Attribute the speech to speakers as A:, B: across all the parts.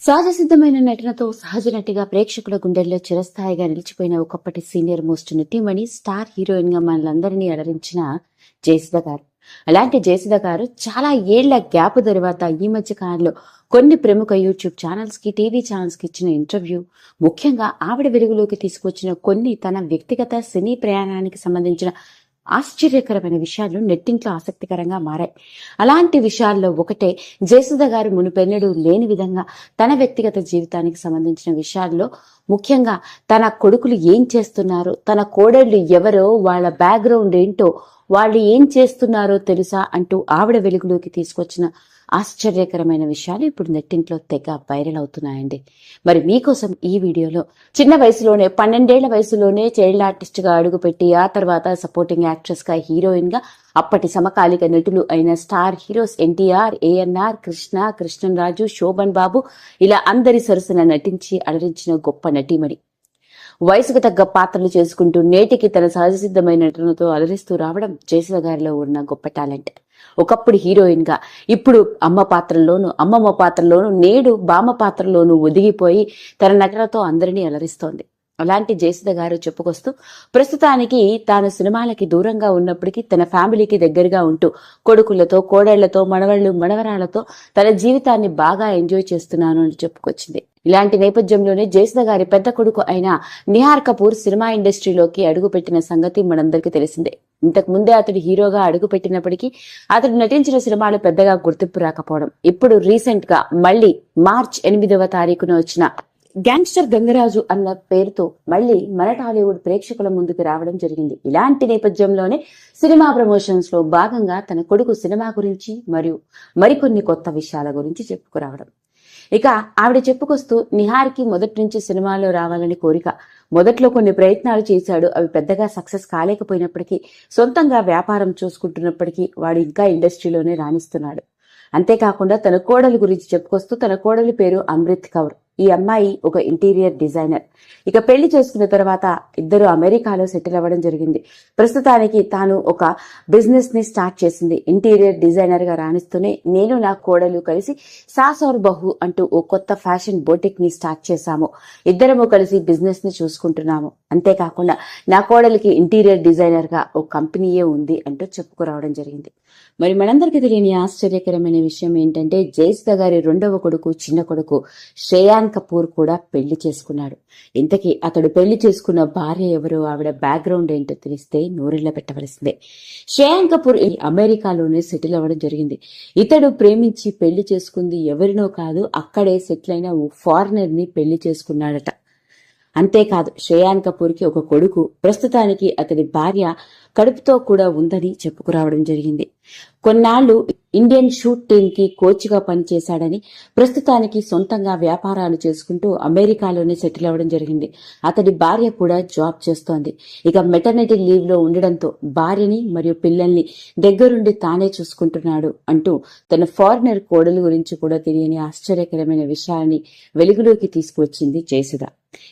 A: సహజసిద్ధమైన నటనతో సహజ నటిగా ప్రేక్షకుల గుండెల్లో చిరస్థాయిగా నిలిచిపోయిన ఒకప్పటి సీనియర్ మోస్ట్ నటీమణి స్టార్ హీరోయిన్గా మనలందరినీ అలరించిన జయసుధ గారు. అలాంటి జయసుధ గారు చాలా ఏళ్ళ గ్యాప్ తర్వాత ఈ మధ్య కాలంలో కొన్ని ప్రముఖ యూట్యూబ్ ఛానల్స్కి టీవీ ఛానల్స్కి ఇచ్చిన ఇంటర్వ్యూ ముఖ్యంగా ఆవిడ వెలుగులోకి తీసుకొచ్చిన కొన్ని తన వ్యక్తిగత సినీ ప్రయాణానికి సంబంధించిన ఆశ్చర్యకరమైన విషయాలు నెట్టింట్లో ఆసక్తికరంగా మారాయి. అలాంటి విషయాల్లో ఒకటే జయసుధ గారు మునుపెన్నడూ లేని విధంగా తన వ్యక్తిగత జీవితానికి సంబంధించిన విషయాల్లో ముఖ్యంగా తన కొడుకులు ఏం చేస్తున్నారు తన కోడళ్ళు ఎవరో వాళ్ళ బ్యాక్గ్రౌండ్ ఏంటో వాళ్ళు ఏం చేస్తున్నారో తెలుసా అంటూ ఆవిడ వెలుగులోకి తీసుకొచ్చిన ఆశ్చర్యకరమైన విషయాలు ఇప్పుడు నెట్టింట్లో తెగ వైరల్ అవుతున్నాయండి. మరి మీకోసం ఈ వీడియోలో చిన్న వయసులోనే పన్నెండేళ్ళ వయసులోనే చైల్డ్ ఆర్టిస్ట్గా అడుగుపెట్టి ఆ తర్వాత సపోర్టింగ్ యాక్ట్రెస్గా హీరోయిన్గా అప్పటి సమకాలిక నటులు అయిన star heroes NTR ANR Krishna Krishnaraju Sobhan Babu ఇలా అందరి సరసన నటించి అలరించిన గొప్ప నటీమణి వయసుకు తగ్గ పాత్రలు చేసుకుంటూ నేటికి తన సహజసిద్ధమైన నటనతో అలరిస్తూ రావడం జయసుధ గారిలో ఉన్న గొప్ప టాలెంట్. ఒకప్పుడు హీరోయిన్గా ఇప్పుడు అమ్మ పాత్రలోను అమ్మమ్మ పాత్రలోనూ నేడు బామ్మ పాత్రలోనూ ఒదిగిపోయి తన నటనతో అందరినీ అలరిస్తోంది. అలాంటి జయసుధ గారు చెప్పుకొస్తూ ప్రస్తుతానికి తాను సినిమాలకి దూరంగా ఉన్నప్పటికీ తన ఫ్యామిలీకి దగ్గరగా ఉంటూ కొడుకులతో కోడళ్ళతో మనవళ్ళు మనవరాళ్ళతో తన జీవితాన్ని బాగా ఎంజాయ్ చేస్తున్నాను అని చెప్పుకొచ్చింది. ఇలాంటి నేపథ్యంలోనే జయసుధ గారి పెద్ద కొడుకు అయిన నిహార్ కపూర్ సినిమా ఇండస్ట్రీలోకి అడుగుపెట్టిన సంగతి మనందరికీ తెలిసిందే. ఇంతకు ముందే అతడు హీరోగా అడుగుపెట్టినప్పటికీ అతడు నటించిన సినిమాలు పెద్దగా గుర్తింపు రాకపోవడం. ఇప్పుడు రీసెంట్గా మళ్ళీ మార్చ్ ఎనిమిదవ తారీఖున వచ్చిన గ్యాంగ్స్టర్ గంగరాజు అన్న పేరుతో మళ్ళీ మన టాలీవుడ్ ప్రేక్షకుల ముందుకు రావడం జరిగింది. ఇలాంటి నేపథ్యంలోనే సినిమా ప్రమోషన్స్లో భాగంగా తన కొడుకు సినిమా గురించి మరియు మరికొన్ని కొత్త విషయాల గురించి చెప్పుకురావడం. ఇక ఆవిడ చెప్పుకొస్తూ నిహార్కి మొదటి నుంచి సినిమాలో రావాలని కోరిక. మొదట్లో కొన్ని ప్రయత్నాలు చేశాడు. అవి పెద్దగా సక్సెస్ కాలేకపోయినప్పటికీ సొంతంగా వ్యాపారం చూసుకుంటున్నప్పటికీ వాడు ఇంకా ఇండస్ట్రీలోనే రాణిస్తున్నాడు. అంతేకాకుండా తన కోడలి గురించి చెప్పుకొస్తూ తన కోడలి పేరు అమృత్ కౌర్. ఈ అమ్మాయి ఒక ఇంటీరియర్ డిజైనర్. ఇక పెళ్ళి చేసుకున్న తర్వాత ఇద్దరు అమెరికాలో సెటిల్ అవ్వడం జరిగింది. ప్రస్తుతానికి తాను ఒక బిజినెస్ని స్టార్ట్ చేసింది. ఇంటీరియర్ డిజైనర్గా రాణిస్తూనే నేను నా కోడలు కలిసి సాసౌర్ బహు అంటూ ఓ కొత్త ఫ్యాషన్ బోటిక్ని స్టార్ట్ చేశాము. ఇద్దరము కలిసి బిజినెస్ని చూసుకుంటున్నాము. అంతేకాకుండా నా కోడలికి ఇంటీరియర్ డిజైనర్గా ఓ కంపెనీయే ఉంది అంటూ చెప్పుకురావడం జరిగింది. మరి మనందరికీ తెలియని ఆశ్చర్యకరమైన విషయం ఏంటంటే జయసుధ గారి రెండవ కొడుకు చిన్న కొడుకు శ్రేయాన్ కపూర్ కూడా పెళ్ళి చేసుకున్నాడు. ఇంతకీ అతడు పెళ్ళి చేసుకున్న భార్య ఎవరో ఆవిడ బ్యాక్గ్రౌండ్ ఏంటో తెలిస్తే నూరిళ్ళ పెట్టవలసిందే. శ్రేయాన్ కపూర్ ఈ అమెరికాలోనే సెటిల్ అవ్వడం జరిగింది. ఇతడు ప్రేమించి పెళ్ళి చేసుకుంది ఎవరినో కాదు అక్కడే సెటిల్ అయిన ఓ ఫారినర్ని పెళ్ళి చేసుకున్నాడట. అంతేకాదు శ్రేయాన్ కపూర్కి ఒక కొడుకు ప్రస్తుతానికి అతడి భార్య కడుపుతో కూడా ఉందని చెప్పుకురావడం జరిగింది. కొన్నాళ్ళు ఇండియన్ షూట్ టీమ్కి కోచ్గా పనిచేశాడని ప్రస్తుతానికి సొంతంగా వ్యాపారాలు చేసుకుంటూ అమెరికాలోనే సెటిల్ అవ్వడం జరిగింది. అతడి భార్య కూడా జాబ్ చేస్తోంది. ఇక మెటర్నిటీ లీవ్లో ఉండడంతో భార్యని మరియు పిల్లల్ని దగ్గరుండి తానే చూసుకుంటున్నాడు అంటూ తన ఫారినర్ కోడలు గురించి కూడా తెలియని ఆశ్చర్యకరమైన విషయాన్ని వెలుగులోకి తీసుకువచ్చింది జయసుధ.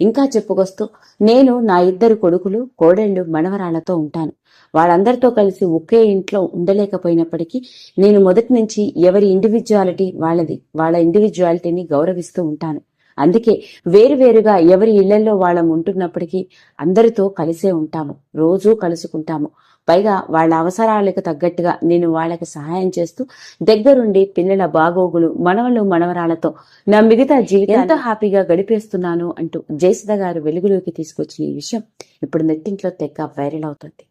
A: ఇంకా చెప్పుకొస్తూ నేను నా ఇద్దరు కొడుకులు కోడళ్ళు మనవరాళ్ళతో ఉంటాను. వాళ్ళందరితో కలిసి ఒకే ఇంట్లో ఉండలేకపోయినప్పటికీ నేను మొదటి నుంచి ఎవరి ఇండివిజువాలిటీ వాళ్ళది. వాళ్ళ ఇండివిజువాలిటీని గౌరవిస్తూ ఉంటాను. అందుకే వేరువేరుగా ఎవరి ఇళ్ళలో వాళ్ళం ఉంటున్నప్పటికీ అందరితో కలిసే ఉంటాము. రోజూ కలుసుకుంటాము. పైగా వాళ్ళ అవసరాలకు తగ్గట్టుగా నేను వాళ్ళకి సహాయం చేస్తూ దగ్గరుండి పిల్లల బాగోగులు మనవలు మనవరాలతో నా మిగతా జీవితం ఎంతో హ్యాపీగా గడిపేస్తున్నాను అంటూ జయసుధ గారు వెలుగులోకి తీసుకొచ్చిన ఈ విషయం ఇప్పుడు నెట్టింట్లో తెగ వైరల్ అవుతుంది.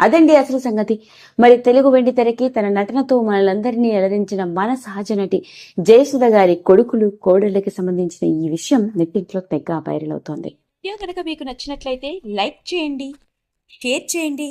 A: అదండి అసలు సంగతి. మరి తెలుగు వెండి తెరకి తన నటనతో మనలందరినీ అలరించిన మన సహజ నటి జయసుధ గారి కొడుకులు కోడళ్ళకి సంబంధించిన ఈ విషయం నెట్టింట్లో తెగ వైరల్ అవుతోంది.
B: వీడియో కనుక మీకు నచ్చినట్లయితే లైక్ చేయండి షేర్ చేయండి